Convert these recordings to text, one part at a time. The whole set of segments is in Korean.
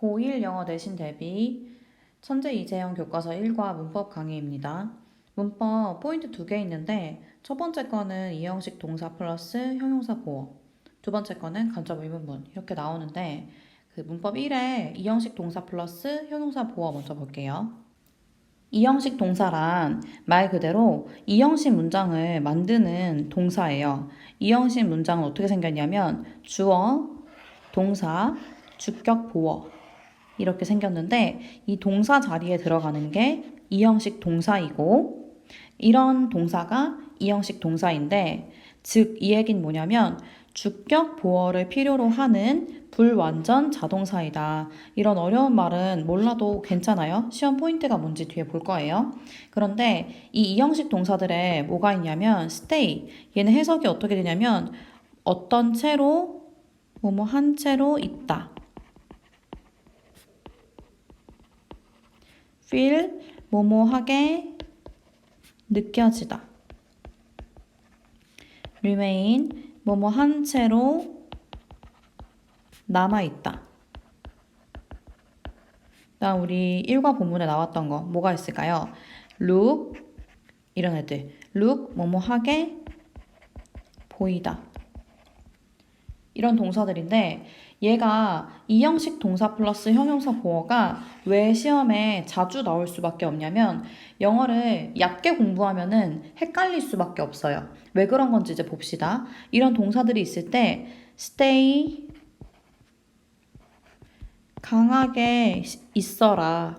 고1 영어 내신 대비 천재 이재영 교과서 1과 문법 강의입니다. 문법 포인트 두 개 있는데 첫 번째 거는 이형식 동사 플러스 형용사 보어 두 번째 거는 간접 의문문 이렇게 나오는데 그 문법 1에 이형식 동사 플러스 형용사 보어 먼저 볼게요. 이형식 동사란 말 그대로 이형식 문장을 만드는 동사예요. 이형식 문장은 어떻게 생겼냐면 주어, 동사, 주격 보어 이렇게 생겼는데 이 동사 자리에 들어가는 게 이형식 동사이고 이런 동사가 이형식 동사인데 즉 이 얘기는 뭐냐면 주격 보어를 필요로 하는 불완전 자동사이다. 이런 어려운 말은 몰라도 괜찮아요. 시험 포인트가 뭔지 뒤에 볼 거예요. 그런데 이 이형식 동사들에 뭐가 있냐면 stay 얘는 해석이 어떻게 되냐면 어떤 채로 뭐뭐 한 채로 있다. Feel 뭐뭐하게 느껴지다. remain 뭐뭐 한 채로 남아 있다. 다음 우리 1과 본문에 나왔던 거 뭐가 있을까요? look 이런 애들 look 뭐뭐하게 보이다. 이런 동사들인데 얘가 이형식 동사 플러스 형용사 보어가 왜 시험에 자주 나올 수밖에 없냐면 영어를 얕게 공부하면은 헷갈릴 수밖에 없어요. 왜 그런 건지 이제 봅시다. 이런 동사들이 있을 때 stay 강하게 있어라.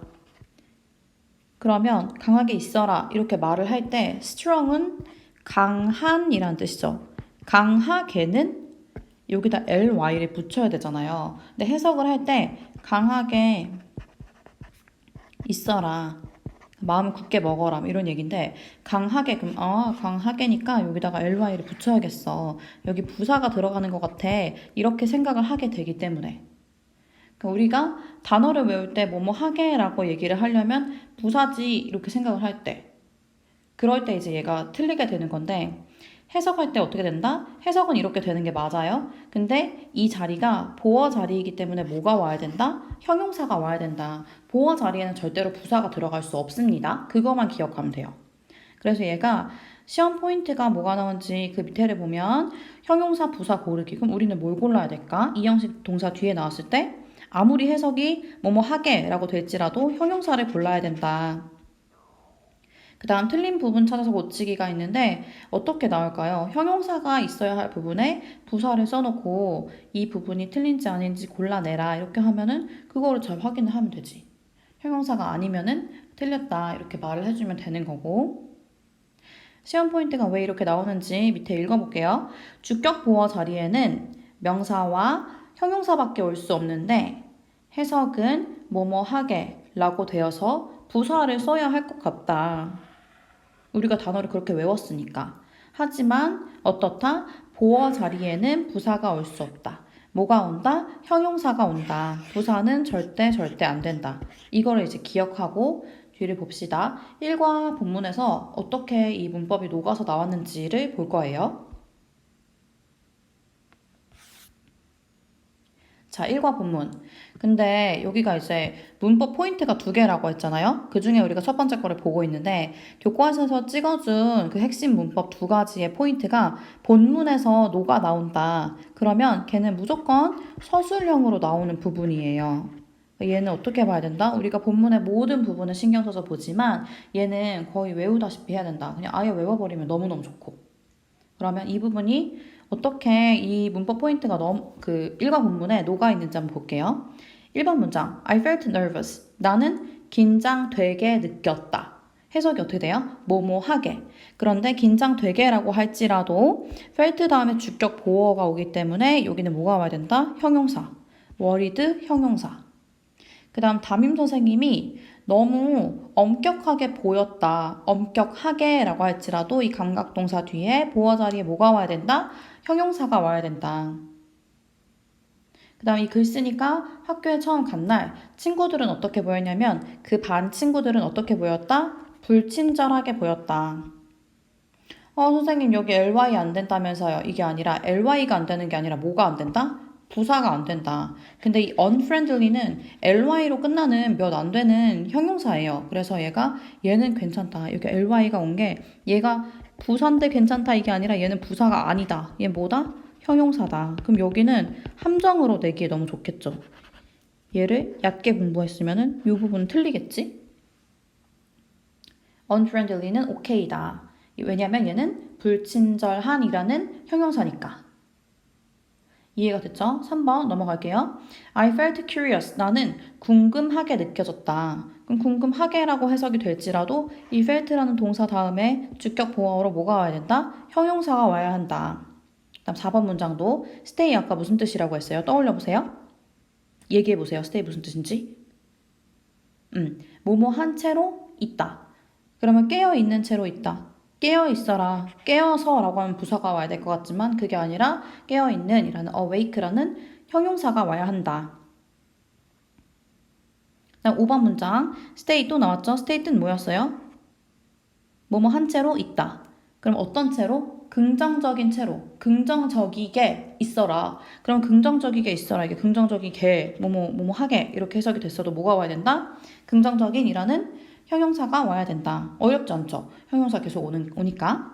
그러면 강하게 있어라 이렇게 말을 할 때 strong은 강한이라는 뜻이죠. 강하게는 여기다 ly를 붙여야 되잖아요. 근데 해석을 할 때 강하게 있어라. 마음을 굳게 먹어라 뭐 이런 얘기인데 강하게 그럼 아 강하게니까 여기다가 ly를 붙여야겠어. 여기 부사가 들어가는 것 같아. 이렇게 생각을 하게 되기 때문에 그러니까 우리가 단어를 외울 때 뭐뭐 하게라고 얘기를 하려면 부사지 이렇게 생각을 할 때 그럴 때 이제 얘가 틀리게 되는 건데 해석할 때 어떻게 된다? 해석은 이렇게 되는 게 맞아요. 근데 이 자리가 보어 자리이기 때문에 뭐가 와야 된다? 형용사가 와야 된다. 보어 자리에는 절대로 부사가 들어갈 수 없습니다. 그거만 기억하면 돼요. 그래서 얘가 시험 포인트가 뭐가 나온지 그 밑에를 보면 형용사, 부사 고르기. 그럼 우리는 뭘 골라야 될까? 이 형식 동사 뒤에 나왔을 때 아무리 해석이 뭐뭐 하게라고 될지라도 형용사를 골라야 된다. 그 다음 틀린 부분 찾아서 고치기가 있는데 어떻게 나올까요? 형용사가 있어야 할 부분에 부사를 써놓고 이 부분이 틀린지 아닌지 골라내라 이렇게 하면은 그거를 잘 확인을 하면 되지. 형용사가 아니면은 틀렸다 이렇게 말을 해주면 되는 거고 시험 포인트가 왜 이렇게 나오는지 밑에 읽어볼게요. 주격 보어 자리에는 명사와 형용사밖에 올 수 없는데 해석은 뭐뭐 하게 라고 되어서 부사를 써야 할 것 같다. 우리가 단어를 그렇게 외웠으니까. 하지만 어떻다? 보어 자리에는 부사가 올 수 없다. 뭐가 온다? 형용사가 온다. 부사는 절대 절대 안 된다. 이거를 이제 기억하고 뒤를 봅시다. 1과 본문에서 어떻게 이 문법이 녹아서 나왔는지를 볼 거예요. 자, 1과 본문. 근데 여기가 이제 문법 포인트가 두 개라고 했잖아요. 그 중에 우리가 첫 번째 거를 보고 있는데 교과서에서 찍어준 그 핵심 문법 두 가지의 포인트가 본문에서 녹아 나온다. 그러면 걔는 무조건 서술형으로 나오는 부분이에요. 얘는 어떻게 봐야 된다? 우리가 본문의 모든 부분을 신경 써서 보지만 얘는 거의 외우다시피 해야 된다. 그냥 아예 외워버리면 너무너무 좋고. 그러면 이 부분이 어떻게 이 문법 포인트가 너무 그 일과 본문에 녹아 있는지 한번 볼게요. 1번 문장 I felt nervous. 나는 긴장되게 느꼈다. 해석이 어떻게 돼요? 뭐뭐하게. 그런데 긴장되게라고 할지라도 felt 다음에 주격 보어가 오기 때문에 여기는 뭐가 와야 된다? 형용사. worried 형용사. 그 다음 담임 선생님이 너무 엄격하게 보였다. 엄격하게 라고 할지라도 이 감각동사 뒤에 보어 자리에 뭐가 와야 된다? 형용사가 와야 된다. 그 다음 이 글 쓰니까 학교에 처음 간 날 친구들은 어떻게 보였냐면 그 반 친구들은 어떻게 보였다? 불친절하게 보였다. 어, 선생님 여기 ly 안 된다면서요. 이게 아니라 ly가 안 되는 게 아니라 뭐가 안 된다? 부사가 안 된다. 근데 이 unfriendly는 ly로 끝나는 몇 안 되는 형용사예요. 그래서 얘가 얘는 괜찮다. 이렇게 ly가 온 게 얘가 부사인데 괜찮다 이게 아니라 얘는 부사가 아니다. 얘 뭐다? 형용사다. 그럼 여기는 함정으로 내기에 너무 좋겠죠. 얘를 얕게 공부했으면은 이 부분 틀리겠지? unfriendly는 오케이다. 왜냐면 얘는 불친절한이라는 형용사니까. 이해가 됐죠? 3번 넘어갈게요. I felt curious. 나는 궁금하게 느껴졌다. 그럼 궁금하게라고 해석이 될지라도 이 felt라는 동사 다음에 주격 보어로 뭐가 와야 된다? 형용사가 와야 한다. 그다음 4번 문장도 stay 아까 무슨 뜻이라고 했어요? 떠올려 보세요. 얘기해 보세요. stay 무슨 뜻인지. 음, 뭐뭐 한 채로 있다. 그러면 깨어 있는 채로 있다. 깨어 있어라. 깨어서라고 하면 부사가 와야 될 것 같지만 그게 아니라 깨어 있는이라는 awake라는 형용사가 와야 한다. 그다음 5번 문장 stay 또 나왔죠? stay 뜻 뭐였어요? 뭐뭐 한 채로 있다. 그럼 어떤 채로? 긍정적인 채로. 긍정적이게 있어라. 그럼 긍정적이게 있어라. 이게 긍정적이게 뭐뭐 뭐뭐 하게 이렇게 해석이 됐어도 뭐가 와야 된다? 긍정적인이라는 형용사가 와야 된다. 어렵지 않죠? 형용사 계속 오는, 오니까.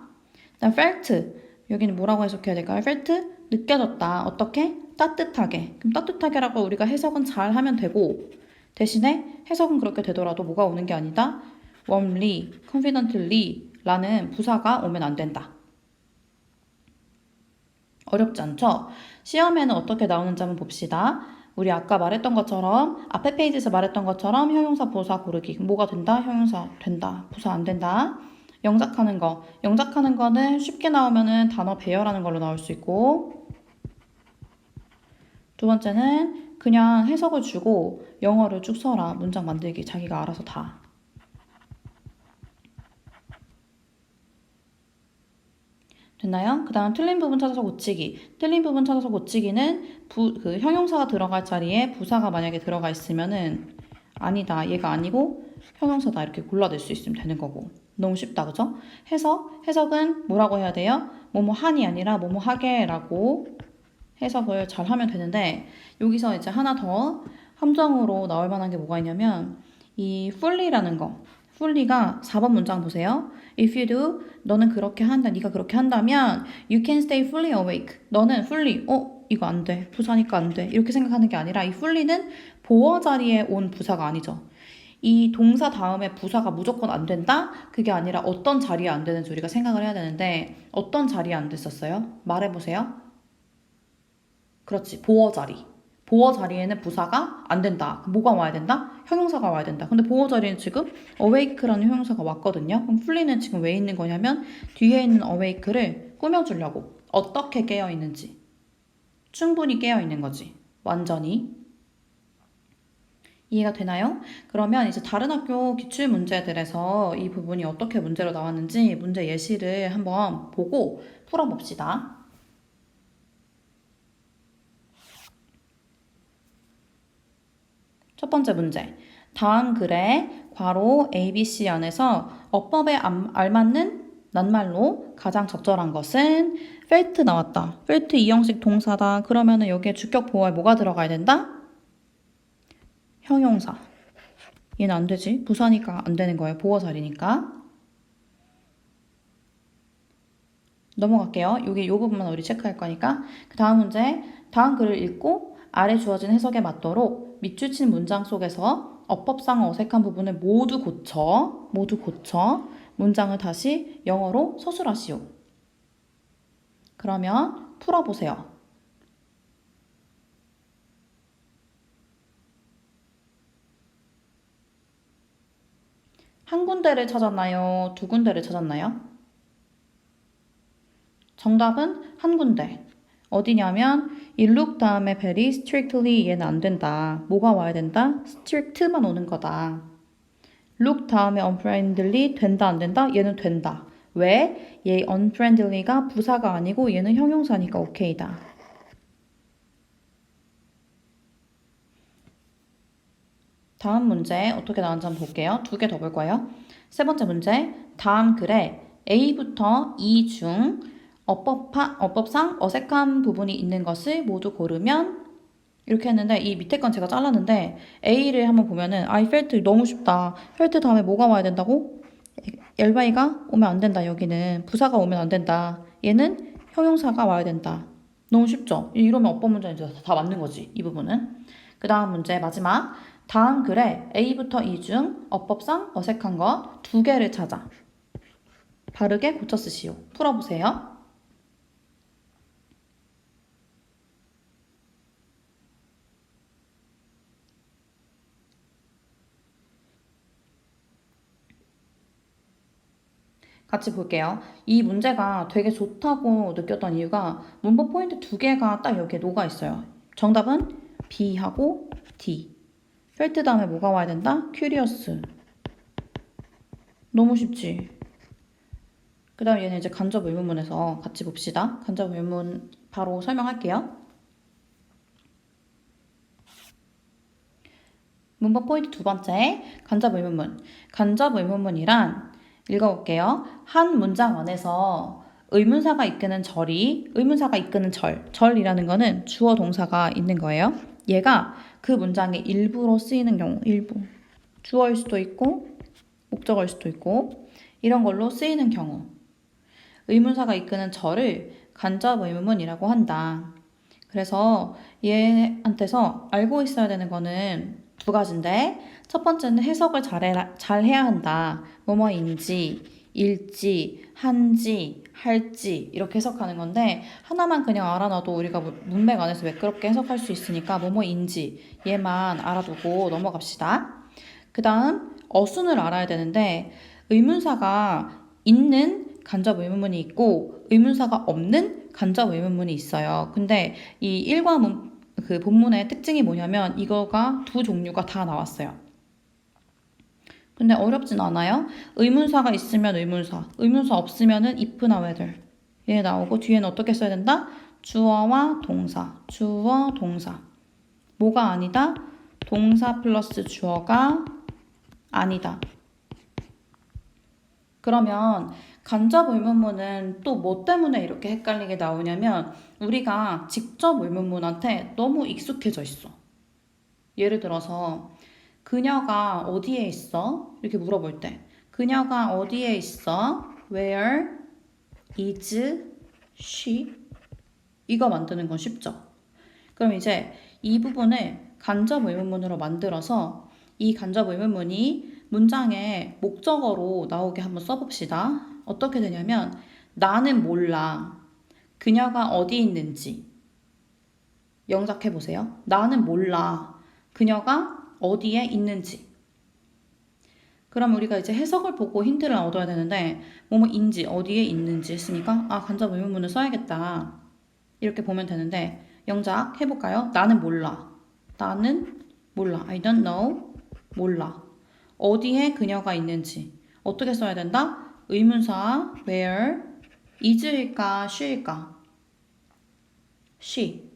그다음 felt. 여기는 뭐라고 해석해야 될까요? felt 느껴졌다. 어떻게? 따뜻하게. 그럼 따뜻하게라고 우리가 해석은 잘 하면 되고 대신에 해석은 그렇게 되더라도 뭐가 오는 게 아니다. warmly, confidently 라는 부사가 오면 안 된다. 어렵지 않죠? 시험에는 어떻게 나오는지 한번 봅시다. 우리 아까 말했던 것처럼 앞에 페이지에서 말했던 것처럼 형용사 부사 고르기 뭐가 된다? 형용사 된다. 부사 안 된다. 영작하는 거. 영작하는 거는 쉽게 나오면은 단어 배열하는 걸로 나올 수 있고 두 번째는 그냥 해석을 주고 영어를 쭉 써라. 문장 만들기 자기가 알아서 다. 됐나요? 그 다음 틀린 부분 찾아서 고치기. 틀린 부분 찾아서 고치기는 부, 그 형용사가 들어갈 자리에 부사가 만약에 들어가 있으면은 아니다. 얘가 아니고 형용사다. 이렇게 골라낼 수 있으면 되는 거고. 너무 쉽다. 그죠? 해석. 해석은 뭐라고 해야 돼요? 뭐뭐 한이 아니라 뭐뭐 하게라고 해석을 잘 하면 되는데 여기서 이제 하나 더 함정으로 나올 만한 게 뭐가 있냐면 이 fully라는 거. fully가 4번 문장 보세요. If you do, 너는 그렇게 한다. 네가 그렇게 한다면 you can stay fully awake. 너는 fully, 어 이거 안 돼. 부사니까 안 돼. 이렇게 생각하는 게 아니라 이 fully는 보어 자리에 온 부사가 아니죠. 이 동사 다음에 부사가 무조건 안 된다? 그게 아니라 어떤 자리에 안 되는지 우리가 생각을 해야 되는데 어떤 자리에 안 됐었어요? 말해보세요. 그렇지. 보어 자리. 보어 자리에는 부사가 안 된다. 뭐가 와야 된다? 형용사가 와야 된다. 근데 보어 자리는 지금 awake라는 형용사가 왔거든요. 그럼 풀리는 지금 왜 있는 거냐면 뒤에 있는 awake를 꾸며주려고 어떻게 깨어 있는지 충분히 깨어 있는 거지. 완전히 이해가 되나요? 그러면 이제 다른 학교 기출 문제들에서 이 부분이 어떻게 문제로 나왔는지 문제 예시를 한번 보고 풀어봅시다. 첫 번째 문제. 다음 글에 괄호 ABC 안에서 어법에 안- 알맞는 낱말로 가장 적절한 것은 felt 나왔다. felt 이형식 동사다. 그러면은 여기에 주격 보어에 뭐가 들어가야 된다? 형용사. 얘는 안 되지. 부사니까 안 되는 거예요. 보어 자리니까. 넘어갈게요. 여기 요 부분만 우리 체크할 거니까. 그 다음 문제. 다음 글을 읽고 아래 주어진 해석에 맞도록 밑줄친 문장 속에서 어법상 어색한 부분을 모두 고쳐, 모두 고쳐 문장을 다시 영어로 서술하시오. 그러면 풀어보세요. 한 군데를 찾았나요? 두 군데를 찾았나요? 정답은 한 군데. 어디냐면 이 look 다음에 very strictly 얘는 안 된다. 뭐가 와야 된다? strict만 오는 거다. look 다음에 unfriendly 된다 안 된다? 얘는 된다. 왜? 얘 unfriendly가 부사가 아니고 얘는 형용사니까 오케이다. 다음 문제 어떻게 나왔는지 한번 볼게요. 두 개 더 볼 거예요. 세 번째 문제. 다음 글에 A부터 E 중 어법파, 어법상 어색한 부분이 있는 것을 모두 고르면 이렇게 했는데 이 밑에 건 제가 잘랐는데 A를 한번 보면은 I felt 너무 쉽다. felt 다음에 뭐가 와야 된다고? 엘바이가 오면 안 된다. 여기는 부사가 오면 안 된다. 얘는 형용사가 와야 된다. 너무 쉽죠? 이러면 어법 문제는 다 맞는 거지. 이 부분은. 그 다음 문제 마지막. 다음 글에 A부터 E 중 어법상 어색한 것 두 개를 찾아. 바르게 고쳐 쓰시오. 풀어보세요. 같이 볼게요. 이 문제가 되게 좋다고 느꼈던 이유가 문법 포인트 두 개가 딱 여기에 녹아 있어요. 정답은 B하고 D. 펠트 다음에 뭐가 와야 된다? 큐리어스. 너무 쉽지? 그 다음 얘는 이제 간접 의문문에서 같이 봅시다. 간접 의문 바로 설명할게요. 문법 포인트 두 번째, 간접 의문문. 간접 의문문이란 읽어볼게요. 한 문장 안에서 의문사가 이끄는 절이, 의문사가 이끄는 절, 절이라는 거는 주어 동사가 있는 거예요. 얘가 그 문장의 일부로 쓰이는 경우, 일부. 주어일 수도 있고, 목적어일 수도 있고, 이런 걸로 쓰이는 경우. 의문사가 이끄는 절을 간접 의문문이라고 한다. 그래서 얘한테서 알고 있어야 되는 거는 두 가지인데, 첫 번째는 해석을 잘해, 잘 해야 한다. 뭐뭐인지, 일지, 한지, 할지 이렇게 해석하는 건데 하나만 그냥 알아놔도 우리가 문- 문맥 안에서 매끄럽게 해석할 수 있으니까 뭐뭐인지 얘만 알아두고 넘어갑시다. 그 다음 어순을 알아야 되는데 의문사가 있는 간접 의문문이 있고 의문사가 없는 간접 의문문이 있어요. 근데 이 일과 문, 그 본문의 특징이 뭐냐면 이거가 두 종류가 다 나왔어요. 근데 어렵진 않아요. 의문사가 있으면 의문사, 의문사 없으면은 if나 whether 얘 나오고 뒤에는 어떻게 써야 된다? 주어와 동사, 주어, 동사. 뭐가 아니다? 동사 플러스 주어가 아니다. 그러면 간접 의문문은 또 뭐 때문에 이렇게 헷갈리게 나오냐면 우리가 직접 의문문한테 너무 익숙해져 있어. 예를 들어서 그녀가 어디에 있어? 이렇게 물어볼 때 그녀가 어디에 있어? Where is she? 이거 만드는 건 쉽죠? 그럼 이제 이 부분을 간접 의문문으로 만들어서 이 간접 의문문이 문장에 목적어로 나오게 한번 써봅시다. 어떻게 되냐면 나는 몰라. 그녀가 어디 있는지. 영작해 보세요. 나는 몰라. 그녀가 어디에 있는지. 그럼 우리가 이제 해석을 보고 힌트를 얻어야 되는데 뭐뭐인지 어디에 있는지 했으니까 아 간접 의문문을 써야겠다. 이렇게 보면 되는데 영작 해볼까요? 나는 몰라. 나는 몰라. I don't know. 몰라. 어디에 그녀가 있는지. 어떻게 써야 된다? 의문사 where is일까 she일까? She.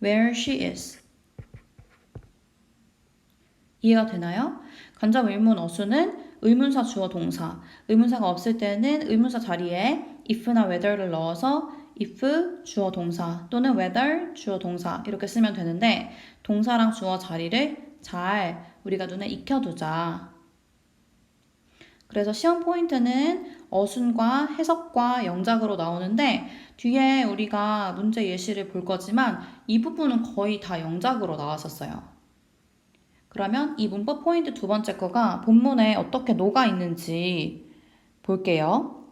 where she is. 이해가 되나요? 간접 의문 어수는 의문사 주어 동사. 의문사가 없을 때는 의문사 자리에 if나 whether를 넣어서 if 주어 동사 또는 whether 주어 동사 이렇게 쓰면 되는데 동사랑 주어 자리를 잘 우리가 눈에 익혀두자. 그래서 시험 포인트는 어순과 해석과 영작으로 나오는데 뒤에 우리가 문제 예시를 볼 거지만 이 부분은 거의 다 영작으로 나왔었어요. 그러면 이 문법 포인트 두 번째 거가 본문에 어떻게 녹아 있는지 볼게요.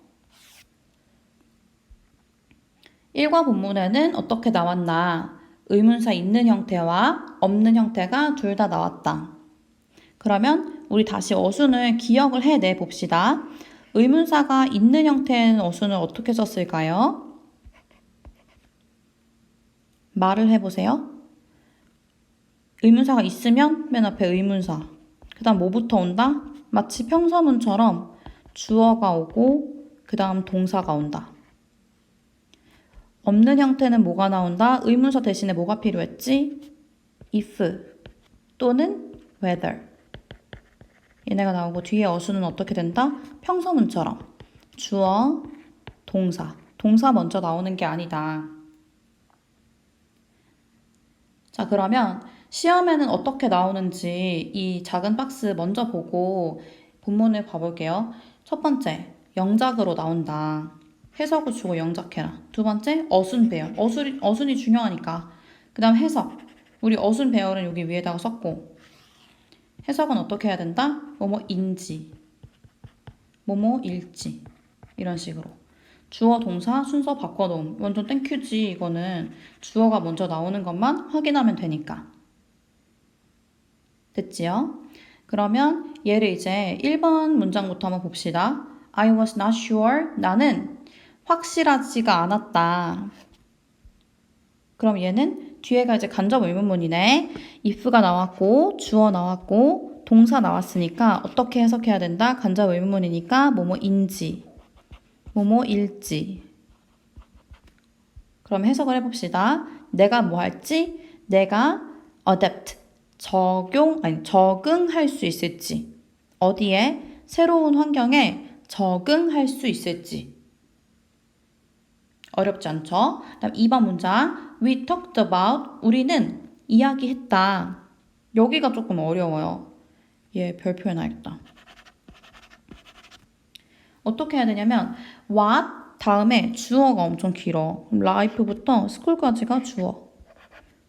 1과 본문에는 어떻게 나왔나? 의문사 있는 형태와 없는 형태가 둘 다 나왔다. 그러면 우리 다시 어순을 기억을 해내 봅시다. 의문사가 있는 형태의 어순을 어떻게 썼을까요? 말을 해보세요. 의문사가 있으면 맨 앞에 의문사. 그 다음 뭐부터 온다? 마치 평서문처럼 주어가 오고 그 다음 동사가 온다. 없는 형태는 뭐가 나온다? 의문사 대신에 뭐가 필요했지? if 또는 whether. 얘네가 나오고 뒤에 어수는 어떻게 된다? 평서문처럼 주어, 동사. 동사 먼저 나오는 게 아니다. 자, 그러면 시험에는 어떻게 나오는지 이 작은 박스 먼저 보고 본문을 봐볼게요. 첫 번째, 영작으로 나온다. 해석을 주고 영작해라. 두 번째, 어순 배열. 어순이, 어순이 중요하니까. 그 다음 해석. 우리 어순 배열은 여기 위에다가 썼고. 해석은 어떻게 해야 된다? 뭐뭐인지. 뭐뭐일지. 이런 식으로. 주어 동사 순서 바꿔놓음. 완전 땡큐지. 이거는 주어가 먼저 나오는 것만 확인하면 되니까. 됐지요? 그러면 얘를 이제 1번 문장부터 한번 봅시다. I was not sure. 나는 확실하지가 않았다. 그럼 얘는 뒤에가 이제 간접 의문문이네. if가 나왔고, 주어 나왔고, 동사 나왔으니까 어떻게 해석해야 된다? 간접 의문문이니까 뭐뭐인지, 뭐뭐일지. 그럼 해석을 해봅시다. 내가 뭐 할지, 내가 adapt, 적용, 아니, 적응할 수 있을지. 어디에? 새로운 환경에 적응할 수 있을지. 어렵지 않죠? 다음 2번 문장. We talked about. 우리는 이야기했다. 여기가 조금 어려워요. 얘 별표 해놔야겠다. 어떻게 해야 되냐면 what 다음에 주어가 엄청 길어. life부터 school까지가 주어.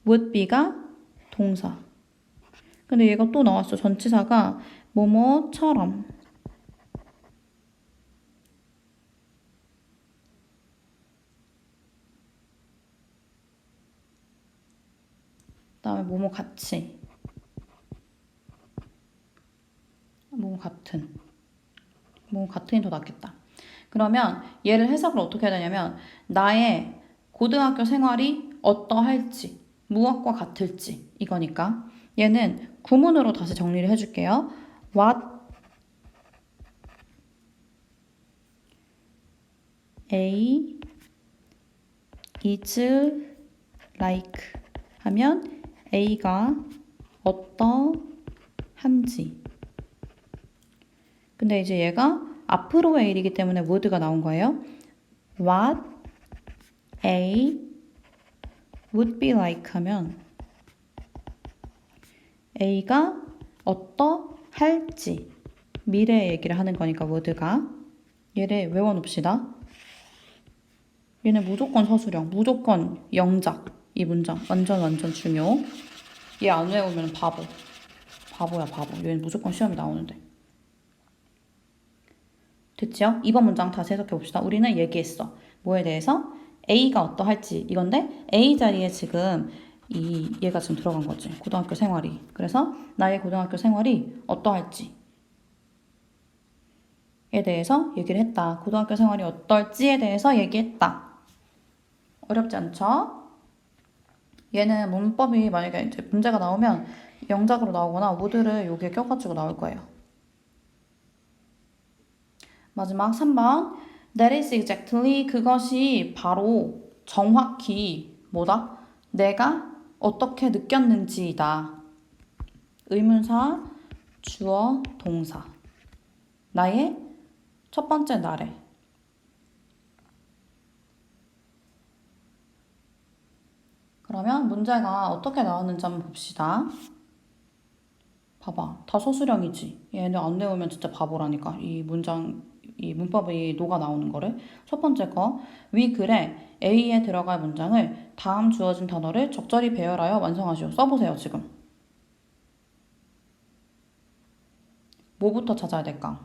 would be가 동사. 근데 얘가 또 나왔어. 전치사가 뭐뭐처럼. 다음에 뭐뭐 같이. 뭐뭐 같은. 뭐뭐 같은이 더 낫겠다. 그러면 얘를 해석을 어떻게 해야 되냐면 나의 고등학교 생활이 어떠할지, 무엇과 같을지 이거니까 얘는 구문으로 다시 정리를 해줄게요. What A is like 하면 A가 어떠한지. 근데 이제 얘가 앞으로의 일이기 때문에 would가 나온 거예요. What A would be like 하면 A가 어떠할지 미래 얘기를 하는 거니까 would가 얘를 외워놓읍시다. 얘는 무조건 서술형, 무조건 영작 이 문장 완전 완전 중요. 얘 안 외우면 바보. 바보야 바보. 얘는 무조건 시험에 나오는데. 됐지요? 2번 문장 다시 해석해 봅시다. 우리는 얘기했어. 뭐에 대해서? A가 어떠할지 이건데 A 자리에 지금 이 얘가 지금 들어간 거지. 고등학교 생활이. 그래서 나의 고등학교 생활이 어떠할지 에 대해서 얘기를 했다. 고등학교 생활이 어떨지에 대해서 얘기했다. 어렵지 않죠? 얘는 문법이 만약에 이제 문제가 나오면 영작으로 나오거나 모드를 여기에 껴가지고 나올 거예요. 마지막 3번. That is exactly 그것이 바로 정확히 뭐다? 내가 어떻게 느꼈는지이다. 의문사, 주어, 동사. 나의 첫 번째 날에. 그러면 문제가 어떻게 나왔는지 한번 봅시다. 봐봐. 다 서술형이지. 얘네 안 외우면 진짜 바보라니까. 이 문장, 이 문법이 녹아 나오는 거를. 첫 번째 거. 위 글에 A에 들어갈 문장을 다음 주어진 단어를 적절히 배열하여 완성하시오. 써보세요, 지금. 뭐부터 찾아야 될까?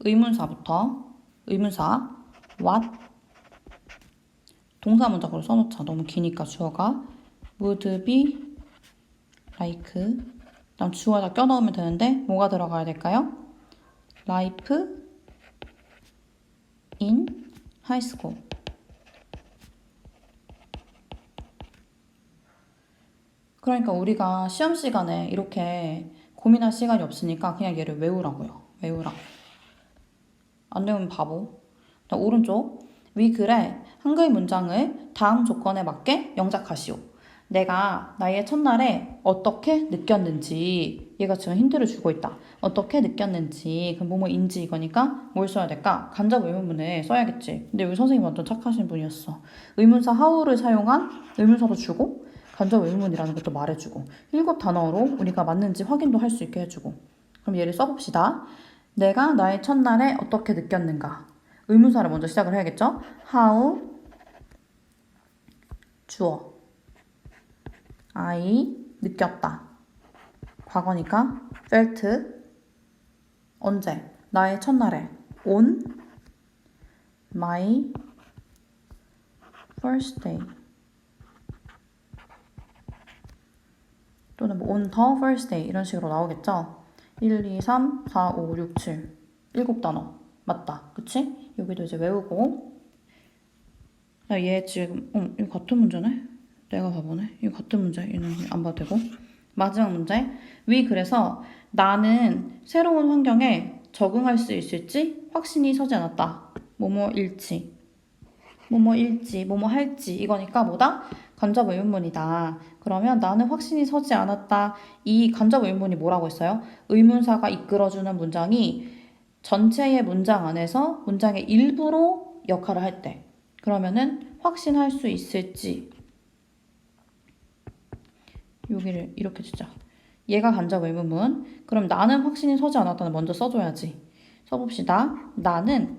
의문사부터. 의문사. what 동사 문장으로 써놓자. 너무 기니까 주어가 would be like 다음 주어에다 껴넣으면 되는데 뭐가 들어가야 될까요? life in high school 그러니까 우리가 시험 시간에 이렇게 고민할 시간이 없으니까 그냥 얘를 외우라고요. 외우라고. 안 외우면 바보. 오른쪽 위 글에 한글 문장을 다음 조건에 맞게 영작하시오. 내가 나의 첫날에 어떻게 느꼈는지 얘가 지금 힌트를 주고 있다. 어떻게 느꼈는지 그 뭐뭐인지 이거니까 뭘 써야 될까? 간접 의문문을 써야겠지. 근데 여기 선생님 완전 착하신 분이었어. 의문사 how를 사용한 의문사도 주고 간접 의문문이라는 것도 말해주고 일곱 단어로 우리가 맞는지 확인도 할 수 있게 해주고 그럼 얘를 써봅시다. 내가 나의 첫날에 어떻게 느꼈는가? 의문사를 먼저 시작을 해야겠죠? How 주어 I 느꼈다. 과거니까 felt 언제? 나의 첫날에 on my first day 또는 뭐 on the first day 이런 식으로 나오겠죠? 1, 2, 3, 4, 5, 6, 7 일곱 단어 맞다 그치? 여기도 이제 외우고 야, 얘 지금 어 이거 같은 문제네? 내가 바보네 이거 같은 문제 얘는 안 봐도 되고 마지막 문제 위 그래서 나는 새로운 환경에 적응할 수 있을지 확신이 서지 않았다 뭐뭐 일지 뭐뭐 일지 뭐뭐 할지 이거니까 뭐다? 간접 의문문이다. 그러면 나는 확신이 서지 않았다. 이 간접 의문문이 뭐라고 했어요? 의문사가 이끌어주는 문장이 전체의 문장 안에서 문장의 일부로 역할을 할 때. 그러면은 확신할 수 있을지. 여기를 이렇게 주자. 얘가 간접 의문문. 그럼 나는 확신이 서지 않았다는 먼저 써줘야지. 써봅시다. 나는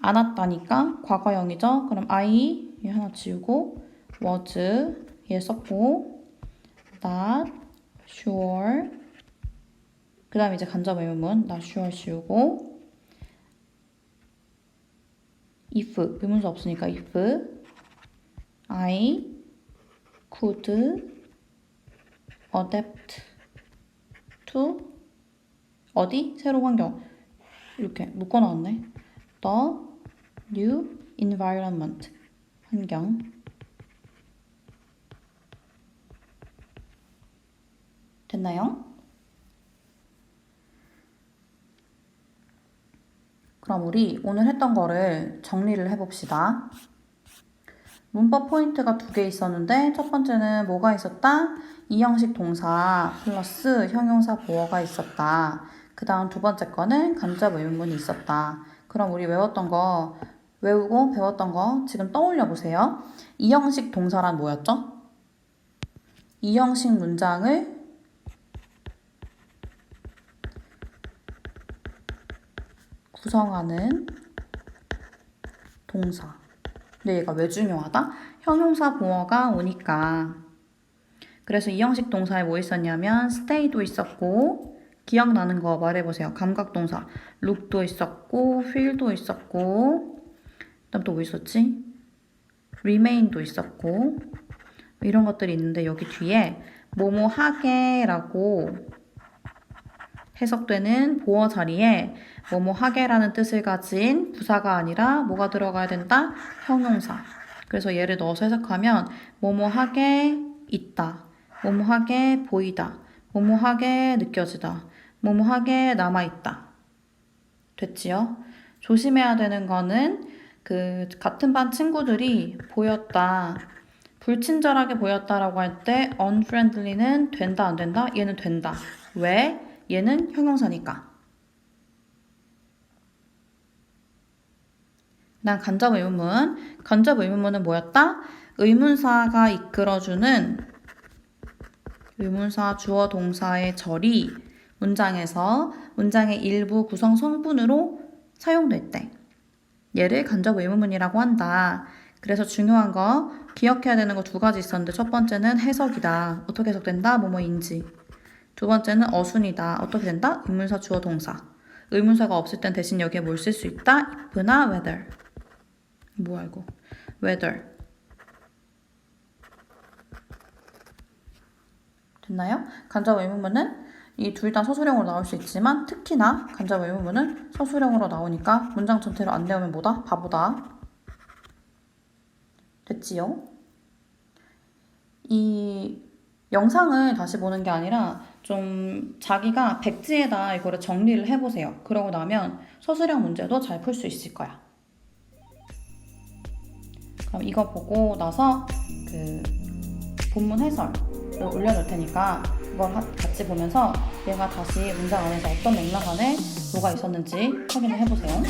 않았다니까 과거형이죠. 그럼 I 얘 하나 지우고 was 얘 썼고 not sure 그 다음에 이제 간접 의문문 sure 지우고 if 의문사 없으니까 if I could adapt to 어디? 새로운 환경 이렇게 묶어놨네 the new environment 환경 됐나요? 그럼 우리 오늘 했던 거를 정리를 해봅시다. 문법 포인트가 두 개 있었는데 첫 번째는 뭐가 있었다? 이 형식 동사 플러스 형용사 보어가 있었다. 그 다음 두 번째 거는 간접 의문문이 있었다. 그럼 우리 외웠던 거 외우고 배웠던 거 지금 떠올려 보세요. 이 형식 동사란 뭐였죠? 이 형식 문장을 구성하는 동사. 근데 얘가 왜 중요하다? 형용사 보어가 오니까. 그래서 이 형식 동사에 뭐 있었냐면 stay도 있었고 기억나는 거 말해보세요. 감각 동사 look도 있었고 feel도 있었고 그다음 또 뭐 있었지? remain도 있었고 이런 것들이 있는데 여기 뒤에 뭐뭐 하게라고 해석되는 보어 자리에 뭐뭐 하게라는 뜻을 가진 부사가 아니라 뭐가 들어가야 된다? 형용사. 그래서 얘를 넣어서 해석하면 뭐뭐 하게 있다. 뭐뭐 하게 보이다. 뭐뭐 하게 느껴지다. 뭐뭐 하게 남아 있다. 됐지요? 조심해야 되는 거는 그 같은 반 친구들이 보였다. 불친절하게 보였다라고 할 때 unfriendly는 된다 안 된다? 얘는 된다. 왜? 얘는 형용사니까. 난 간접 의문문. 간접 의문문은 뭐였다? 의문사가 이끌어주는 의문사 주어 동사의 절이 문장에서 문장의 일부 구성 성분으로 사용될 때 얘를 간접 의문문이라고 한다. 그래서 중요한 거 기억해야 되는 거 두 가지 있었는데 첫 번째는 해석이다. 어떻게 해석된다? 뭐뭐인지. 두 번째는 어순이다. 어떻게 된다? 의문사 주어 동사. 의문사가 없을 땐 대신 여기에 뭘 쓸 수 있다? if나 whether. 뭐야 이거? whether. 됐나요? 간접 의문문은 이 둘 다 서술형으로 나올 수 있지만 특히나 간접 의문문은 서술형으로 나오니까 문장 전체로 안 외우면 뭐다? 바보다. 됐지요? 이 영상을 다시 보는 게 아니라 좀 자기가 백지에다 이거를 정리를 해보세요. 그러고 나면 서술형 문제도 잘 풀 수 있을 거야. 그럼 이거 보고 나서 그 본문 해설을 올려놓을 테니까 하- 같이 보면서 얘가 다시 문장 안에서 어떤 맥락 안에 뭐가 있었는지 확인을 해보세요.